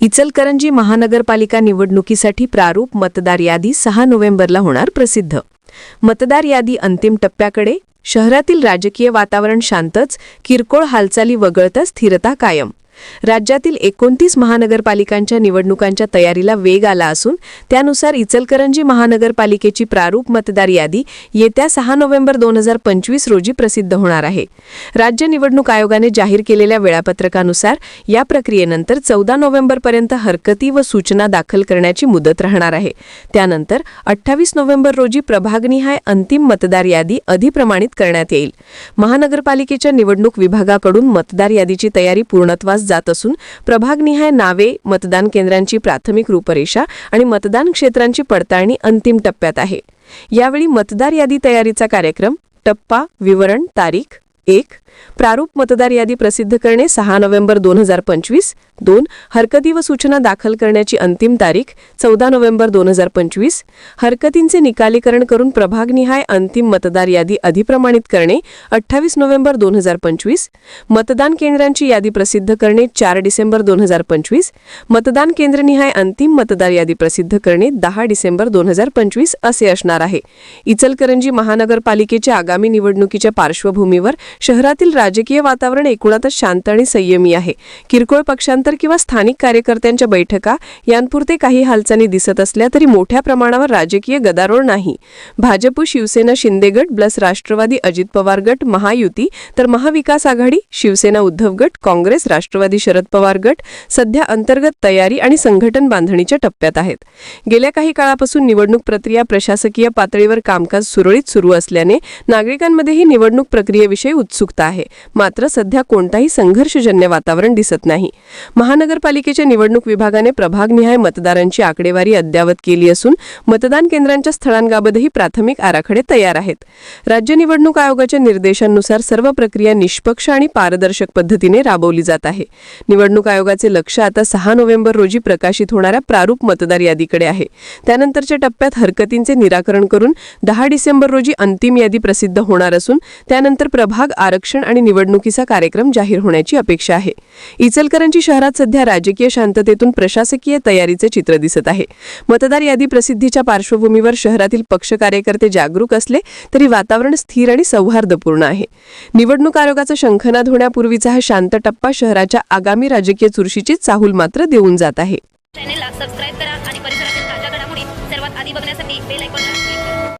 इचलकरंजी महानगरपालिका निवडणुकीसाठी प्रारूप मतदार यादी सहा नोव्हेंबरला होणार प्रसिद्ध. मतदार यादी अंतिम टप्प्याकडे शहरातील राजकीय वातावरण शांतच किरकोळ हालचाली वगळता स्थिरता कायम. राज्यातील एकोणतीस महानगरपालिकांच्या निवडणुकांच्या तयारीला वेग आला असून त्यानुसार इचलकरंजी महानगरपालिकेची प्रारूप मतदार यादी येत्या सहा नोव्हेंबर दोन हजार पंचवीस रोजी प्रसिद्ध होणार आहे. राज्य निवडणूक आयोगाने जाहीर केलेल्या वेळापत्रकानुसार या प्रक्रियेनंतर चौदा नोव्हेंबरपर्यंत हरकती व सूचना दाखल करण्याची मुदत राहणार आहे. त्यानंतर अठ्ठावीस नोव्हेंबर रोजी प्रभागनिहाय अंतिम मतदार यादी अधिप्रमाणित करण्यात येईल. महानगरपालिकेच्या निवडणूक विभागाकडून मतदार यादीची तयारी पूर्णत्वास जात असून प्रभागनिहाय नावे मतदान केंद्रांची प्राथमिक रूपरेषा आणि मतदान क्षेत्रांची पडताळणी अंतिम टप्प्यात आहे. यावेळी मतदार यादी तयारीचा कार्यक्रम टप्पा विवरण तारीख एक प्रारूप मतदार यादी प्रसिद्ध करणे सहा नोव्हेंबर दोन हजार पंचवीस दोन हरकती व सूचना दाखल करण्याची अंतिम तारीख चौदा नोव्हेंबर दोन हजार पंचवीस हरकतींचे निकालीकरण करून प्रभागनिहाय अंतिम मतदार यादी अधिप्रमाणित करणे अठ्ठावीस नोव्हेंबर दोन हजार पंचवीस मतदान केंद्रांची यादी प्रसिद्ध करणे चार डिसेंबर दोन हजार पंचवीस मतदान केंद्रनिहाय अंतिम मतदार यादी प्रसिद्ध करणे दहा डिसेंबर दोन हजार पंचवीस असे असणार आहे. इचलकरंजी महानगरपालिकेच्या आगामी निवडणुकीच्या पार्श्वभूमीवर शहरात देशातील राजकीय वातावरण एकूणातच शांत आणि संयमी आहे. किरकोळ पक्षांतर किंवा स्थानिक कार्यकर्त्यांच्या बैठका यांपुरते काही हालचाली दिसत असल्या तरी मोठ्या प्रमाणावर राजकीय गदारोळ नाही. भाजप शिवसेना शिंदे गट प्लस राष्ट्रवादी अजित पवार गट महायुती तर महाविकास आघाडी शिवसेना उद्धव गट काँग्रेस राष्ट्रवादी शरद पवार गट सध्या अंतर्गत तयारी आणि संघटन बांधणीच्या टप्प्यात आहेत. गेल्या काही काळापासून निवडणूक प्रक्रिया प्रशासकीय पातळीवर कामकाज सुरळीत सुरू असल्याने नागरिकांमध्येही निवडणूक प्रक्रियेविषयी उत्सुकता आहे. मात्र सध्या कोणताही संघर्षजन्य वातावरण दिसत नाही. महानगरपालिकेच्या निवडणूक विभागाने प्रभागनिहाय मतदारांची आकडेवारी अद्यावत केली असून मतदान केंद्रांच्या स्थळांबाबतही प्राथमिक आराखडे तयार आहेत. राज्य निवडणूक आयोगाच्या निर्देशांनुसार सर्व प्रक्रिया निष्पक्ष आणि पारदर्शक पद्धतीने राबवली जात आहे. निवडणूक आयोगाचे लक्ष आता सहा नोव्हेंबर रोजी प्रकाशित होणाऱ्या प्रारूप मतदार यादीकडे आहे. त्यानंतरच्या टप्प्यात हरकतींचे निराकरण करून दहा डिसेंबर रोजी अंतिम यादी प्रसिद्ध होणार असून त्यानंतर प्रभाग आरक्षण आणि निवडणुकीचा कार्यक्रम जाहीर होण्याची अपेक्षा आहे. इचलकरंजी शहरात सध्या राजकीय शांततेतून प्रशासकीय तयारीचे चित्र दिसत आहे. मतदार यादी प्रसिद्धीच्या पार्श्वभूमीवर शहरातील पक्ष कार्यकर्ते जागरूक असले तरी वातावरण स्थिर आणि सौहार्दपूर्ण आहे. निवडणूक आयोगाचा शंखनाद होण्यापूर्वीचा हा शांत टप्पा शहराच्या आगामी राजकीय चुरशीची चाहूल मात्र देऊन जात आहे.